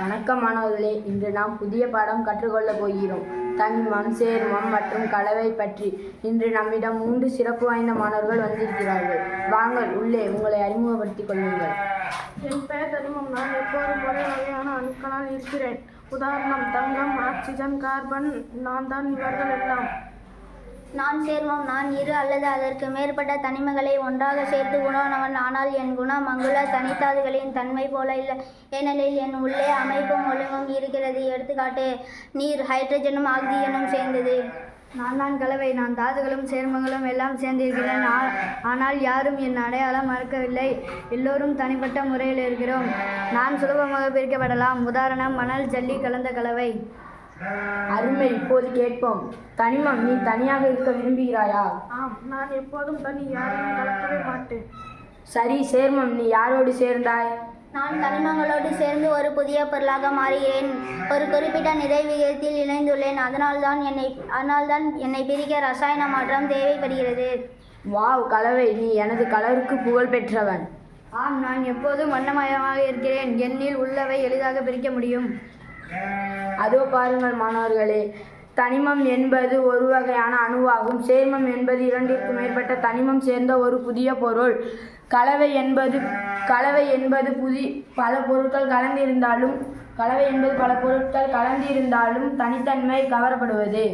வணக்கம் மாணவர்களே இன்று நாம் புதிய பாடம் கற்றுக்கொள்ளப் போகிறோம். தனிமம் சேர்மம் மற்றும் கலவை பற்றி. இன்று நம்மிடம் மூன்று சிறப்பு வாய்ந்த மாணவர்கள் வந்திருக்கிறார்கள். வாங்கள் உள்ளே உங்களை அறிமுகப்படுத்திக் கொள்ளுங்கள். என் பெயர் தனிமம். நான் எப்போதும் ஒரே வகையான அணுக்களால் இருக்கிறேன். உதாரணம் தங்கம் ஆக்சிஜன் கார்பன். நான் தான் இவர்கள் எல்லாம். நான் சேர்மம் நான் இரு அல்லது அதற்கு மேற்பட்ட தனிமங்களை ஒன்றாக சேர்த்து குணவனவன் ஆனால் என் குணம் அங்குள்ள தனித்தாதுகளின் தன்மை போல இல்லை. ஏனெனில் என் உள்ளே அமைப்பும் ஒழுங்கும் இருக்கிறது. எடுத்துக்காட்டு நீர் ஹைட்ரஜனும் ஆக்சிஜனும் சேர்ந்தது. நான் தான் கலவை. நான் தாதுகளும் சேர்மங்களும் எல்லாம் சேர்ந்திருக்கிறேன். ஆனால் யாரும் என் அடையாளம் மறக்கவில்லை. எல்லோரும் தனிப்பட்ட முறையில் இருக்கிறோம். நான் சுலபமாக பிரிக்கப்படலாம். உதாரணம் மணல் ஜல்லி கலந்த கலவை. அருமை இப்போது கேட்போம். தனிமம் நீ தனியாக இருக்க விரும்புகிறாயா? ஆம் நான் எப்போதும் தனி யாரையும் கலக்கவே மாட்டேன். சரி சேர்மம் நீ யாரோடு சேர்ந்தாய்? நான் தனிமங்களோடு சேர்ந்து ஒரு புதிய பொருளாக மாறுகிறேன். ஒரு குறிப்பிட்ட நிறை விகிதத்தில் இணைந்துள்ளேன். அதனால்தான் என்னை அதனால்தான் என்னை பிரிக்க ரசாயன மாற்றம் தேவைப்படுகிறது. வாவ் கலவை. நீ எனது கலருக்கு புகழ் பெற்றவன். ஆம் நான் எப்போதும் வண்ணமயமாக இருக்கிறேன். எண்ணில் உள்ளவை எளிதாக பிரிக்க முடியும். அதோ பாருங்கள் மாணவர்களே தனிமம் என்பது ஒரு வகையான அணுவாகும். சேர்மம் என்பது இரண்டிற்கு மேற்பட்ட தனிமம் சேர்ந்த ஒரு புதிய பொருள். கலவை என்பது கலவை என்பது புதி பல பொருட்கள் கலந்திருந்தாலும் கலவை என்பது பல பொருட்கள் கலந்திருந்தாலும் தனித்தன்மை கவரப்படுவது.